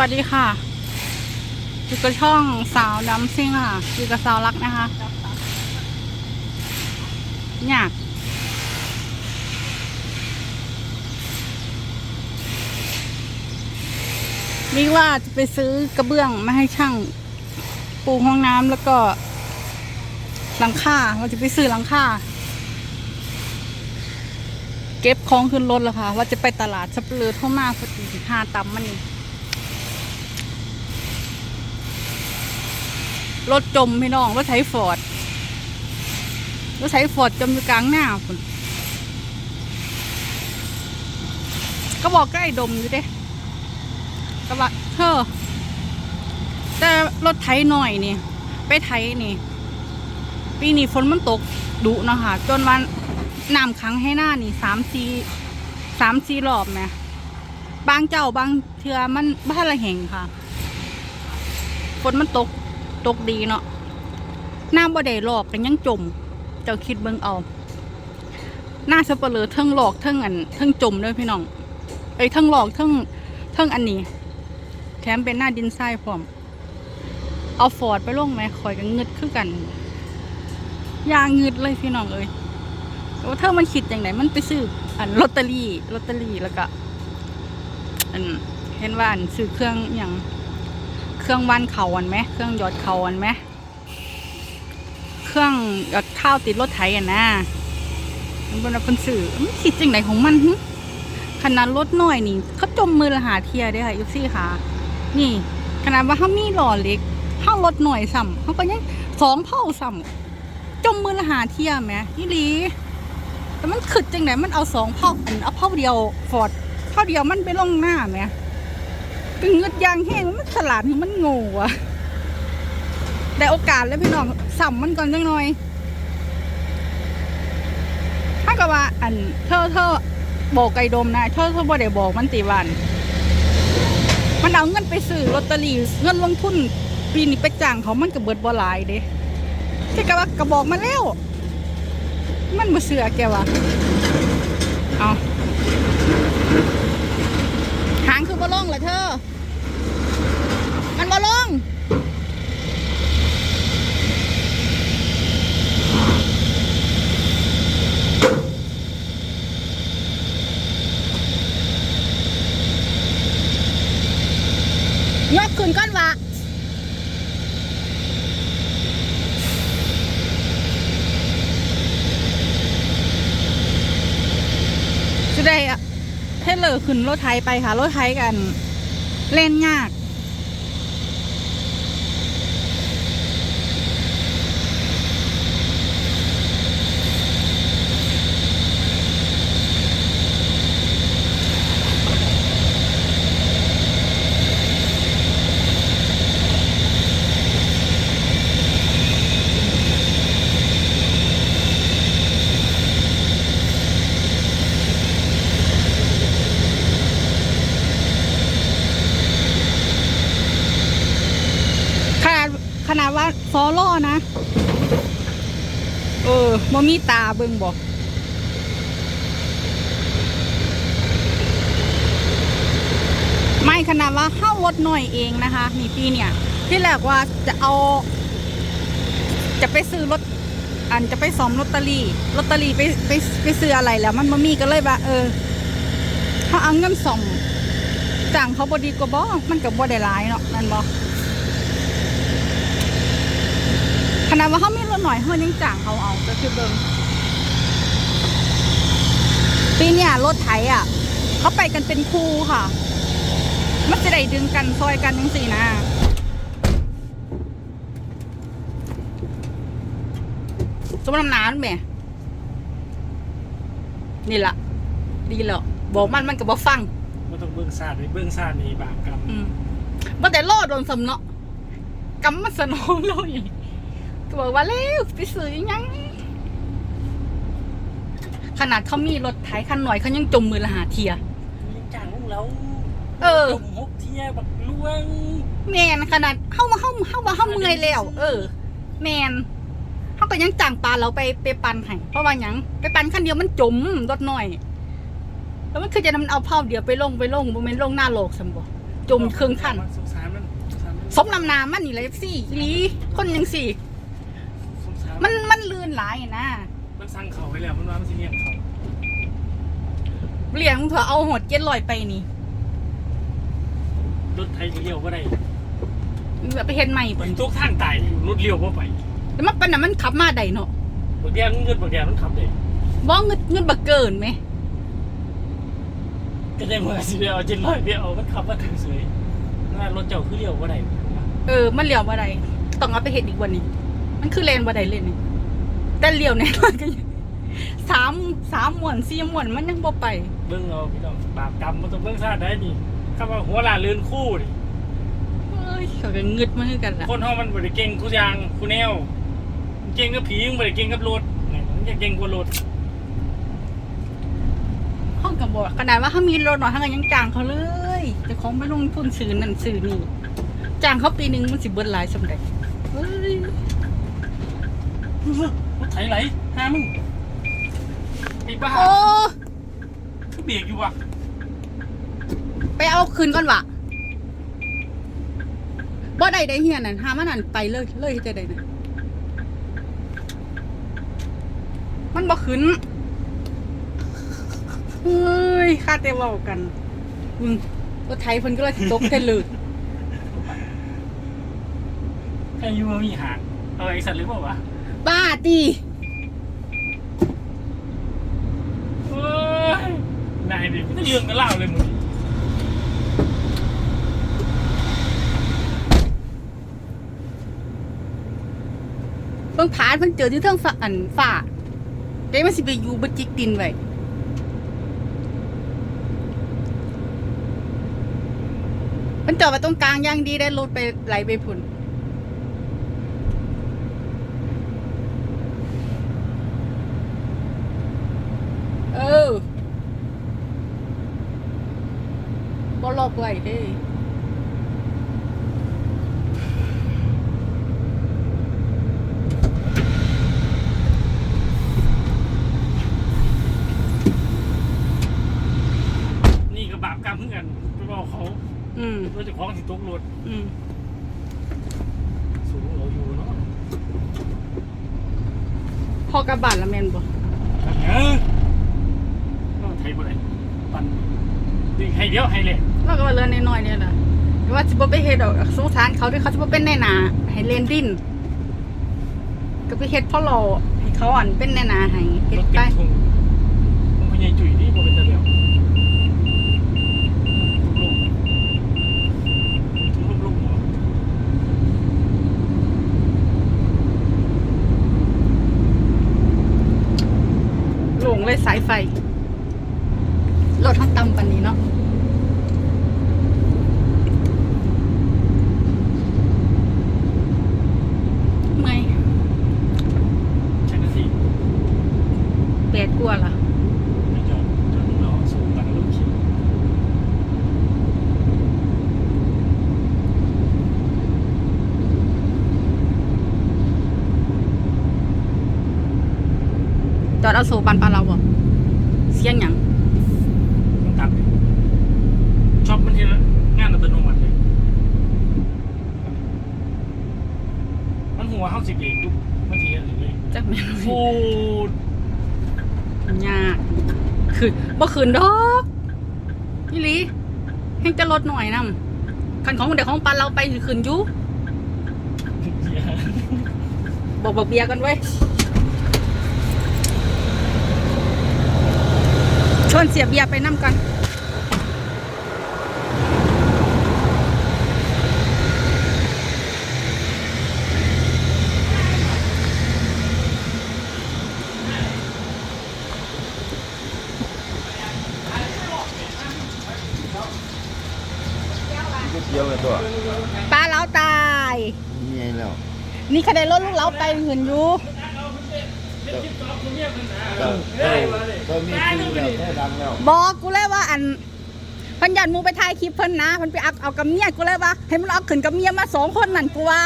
วัสดีค่ะอยู่กับช่องสาวน้ำซิ่งค่ะอยู่กับสาวรักนะคะอยากนี่ว่าจะไปซื้อกระเบื้องมาให้ช่างปูห้องน้ำแล้วก็หลังคาเราจะไปซื้อหลังคาเก็บของขึ้นรถแล้วค่ะ ว่าจะไปตลาดสับเปลือเท่ามาพอดีหาตำมันนี่ รถจมพี่น้องรถไถฟอร์ดรถไถฟอร์ดจมอยู่กลางหน้าคุณก็บอกใกล้ดมอยู่เด้ก็ว่าเธอแต่รถไถหน่อยนี่ ไปไถนี่ ปีนี้ฝนมันตกดุเนาะค่ะ จนวันน้ำขังให้หน้านี่สามสี่สามสี่รอบแหมบางเจ้าบางเทือมันบ้านละแห่งค่ะ ฝนมันตก ตกดีเนาะน้ำบ่ได้หลอกกันยังจม เจ้าคิดเบิ่งเอาหน้าสเปลือเทิงหลอกเทิงอันเทิงจมด้วยพี่น้องเอ้ยเทิงหลอกเทิงเทิงอันนี้ แถมเป็นหน้าดินทรายพร้อม เอาฟอร์ดไปลงไหมคอยกันเงึดคือกันยางเงึดเลยพี่น้องเอ้ยว่าเธอมันคิดอย่างไหนมันไปซื้ออันลอตเตอรี่ลอตเตอรี่แล้วก็อันเห็นว่าอันซื้อเครื่องอย่าง เครื่องวันเขาอันไหมเครื่องหยอดเขาอันไหมเครื่องหยอดข้าวติดรถไถอะนะมันเป็นคนสื่อมันคิดจังไหนของมันขนาดรถน้อยนี่เขาจมมือละหาเทียได้ค่ะยุซี่ค่ะ นี่ ขนาดว่าเขามีหล่อเล็กเขารถหน่อยสัมเขาก็ยังสองเผ่าสัมจมมือละหาเทียแหมนี่ลีแต่มันขึ้นจังไหนมันเอาสองเผ่าอันเอาเผ่าเดียวฟอร์ดเผ่าเดียวมันไปลงหน้าแหม ก็เงืดยางแห้งมันฉลาดมันโง่อะได้โอกาสแล้วพี่น้องสัมมันก่อนจังหน่อย ถ้ากับว่าอันเธอเธอบอกไก่ดมนะเธอเธอบ่ได้บอกมันตีวัน มันเอาเงินไปซื้อลอตเตอรี่เงินลงทุนปีนี้ไปจ้างเขามันก็เบิดบ่หลายเด้แค่กะว่ากระบอกมาแล้ว มันบ่เสือแกวะเอาหางคือบ่ลงเหรอเธอ มันบ่ลง ยกขึ้นก้อนวะจะได้อะเทเลอร์ขึ้นรถไทยไปค่ะ รถไทยกัน เล่นยาก ขนาดข นาดว่าฟอล่อนะ เออมมีตาเบิ่งบอกไม่ขนาดว่าเข้ารถหน่อยเองนะคะมีปีเนี่ย ที่แรกว่าจะเอา จะไปซื้อรถอันจะไปซ้อมลอตเตอรี่ลอตเตอรี่ไปไปไปซื้ออะไรแล้วมันมามีก็เลยว่า เออถ้าเอาเงินส่อมจ้างเขาบดีกว่าบอมันกับบ่ได้หลายเนาะนั่นบอ ข นาดว่าเขามีรถหน่อยเขายังจ้างเขาเอาก็คือเบิงปีเนี้ยรถไถอะ เขาไปกันเป็นคู่ค่ะ มันจะได้ดึงกันซอยกันยังสี่นะสมน้ำหนานแหม่ นี่ละดีแล้วบอกมันมันก็บอกฟังมันต้องเบื้องซาดเบื้องซาดนี่บาปกรรมอืมว่าแต่ล่อโดนสำเนาะกำมันสนองเราอย่าง ก็บอกว่าเร็วไปซื้ออีหยัง ขนาดเขามีรถไถคันหน่อยเขายังจมมือละหาเทียมีจ้างของเราเออจมหกเที่ยบักลวงแมนขนาดเข้ามาเข้าเข้ามาเข้าเมื่อยแล้ว เออ แมนเขาก็ยังจ้างปลาเราไปไปปันให้เพราะว่าหยังไปปันคันเดียวมันจมรถหน่อย แล้วมันคือจะนำเอาเผาเดียวไปลงไปลงบ่แม่นลงหน้าโลกสมบ่จมเครื่องขั้นสงสารมันสงสารมันสมนำหนามันนี่เลยสี่อีหลีคนยังสี่สงสาร มันมันลื่นหลายนะมันสั่งเขาไปแล้วมันว่ามันสิเลี้ยงเขาเลี้ยงเถอะเอาหดเจ็ดลอยไปนี่รถไทยเลี้ยวบ่ได้เอาไปเห็นใหม่มับ่นทุกทางตายอยู่รถเลี้ยวบ่ไปแล้วมันปันน่ะมันขับมาได้เนาะบางแดงเงินบางแดงมันขับได้บ่เงินเงินบักเกินไหมก็ได้เมื่อสิเดียวเอาเจ็ดร้อยเดียวเอามันขับมาถึงเสยน่ารถเจ้าคือเลี้ยวบ่ได้เออมันเลี้ยวบ่ได้ต้องเอาไปเห็นอีกวันนี้ มันคือเลนบ่ได้เลนนี่แต่เลี้ยวแน่นอนก็ยังสามสามหมวนสี่หมวนมันยังบ่ไป เบิ่งเอาพี่น้องบาปกรรมมันต้องเบิ่งซาได้นี่คำว่าหัวลาเลือนคู่นี่เฮ้ยเขาก็งึดมาคือกันล่ะคนเฮามันบ่ได้เก่งกูอย่างกูแนวมันเก่งกับผีมันบ่ได้เก่งกับรถนี่มันจะเก่งกว่ารถห้องกับบอกขนาดว่าถ้ามีรถหน่อยทั้งยังจ้างเขาเลยแต่ของไปลงทุนซื้อนั่นซื้อนี่จ้างเขาปีหนึงมันสิเบิดหลายสำเร็จเฮ้ย รถไถไหลหามึงไอ้บ้าโอ้คือเบรกอยู่ว่ะไปเอาคืนก่อนวะบ่ได้ได้เฮียนั่นหามันนั่นไปเลยเลยจะได้นะมันบ่ขึ้นเฮ้ยค่าแต่เว้ากันมึงรถไทยเพิ่นก็เลยตกเทลึกไอ้ยูมีหางเอาไอสัตว์หรือเปล่าวะ บ้าตีเฮ้ยนายดิไม่ต้องยืนกันเล่าเลยมึงเพิ่งผ่านเพิ่นเจอที่เทิงฝาอันฝ่าเด้มันสิไปอยู่บ่จิกดินไว้เพิ่นจอดไว้ตรงกลางอย่างดีได้รถไปไหลไปพุ่นเออบ่ล็อก ไว้เด้นี่ก็บาปกรรมเหมือนกันไปบอกเขาอืม ว่าเจะคล้าของสิตกรถอืม สูงเราอยู่เนาะพอกระบาดละแม่นบ่เออก็ไทยบ่ได้ปั่นดึงให้เดียวให้เลย เราก็ว่าเรือนน้อยๆเนี่ยแหละแต่ว่าสิบ่ไปเฮ็ดดอกสงสารเขาด้วยเขาสิบ่เป็นแน่นาให้เล่นดิน ก็ไปเฮ็ดพ่อรอให้เขาอันเป็นแน่นาให้เฮ็รดถไปติดทุงมึงพยายจุ๋ยนี่บ่เป็นตะเดียวทุกลูกทุกลูกลูกเนาะหลงเลยสายไฟรถทั้งต่ำปานนี้เนาะเมื่อย ใช่นาที แปดกว่าล่ะ ไม่จอดจอดรอสูงตั้งลูกขี่ จอดเอา โซปันปานเราบ่เสียงหยังมันตัดเลยชอบมันทีละงานอัตโนมัติเลย มันหัวเข้าสิบเองทุกมันทีอะไรเลยจักแม่นฟูดยากคือบ่คืนดอกนี่ลีเฮงจะลดหน่อยนำคันของเด็กของปันเราไปสิคืนอยู่บอกบอกเบียร์กันไว้ ชวนเสียเบียไปน้ำกันเดียวเลยตัวปลาเล้าตายนี่ไงแล้ว นี่คะแนนลดลูกเล้าไปเหินอยู่ ก็ก็มีชื่อแล้วแค่ดังแล้วบอกกูเลยว่าอันพันยันมูไปถ่ายคลิปเพิ่นนะเพิ่นไปอักเอากับเมียกูเลยว่าให้มันเอาขึ้นกับเมียมาสองคนนั่นกูว่า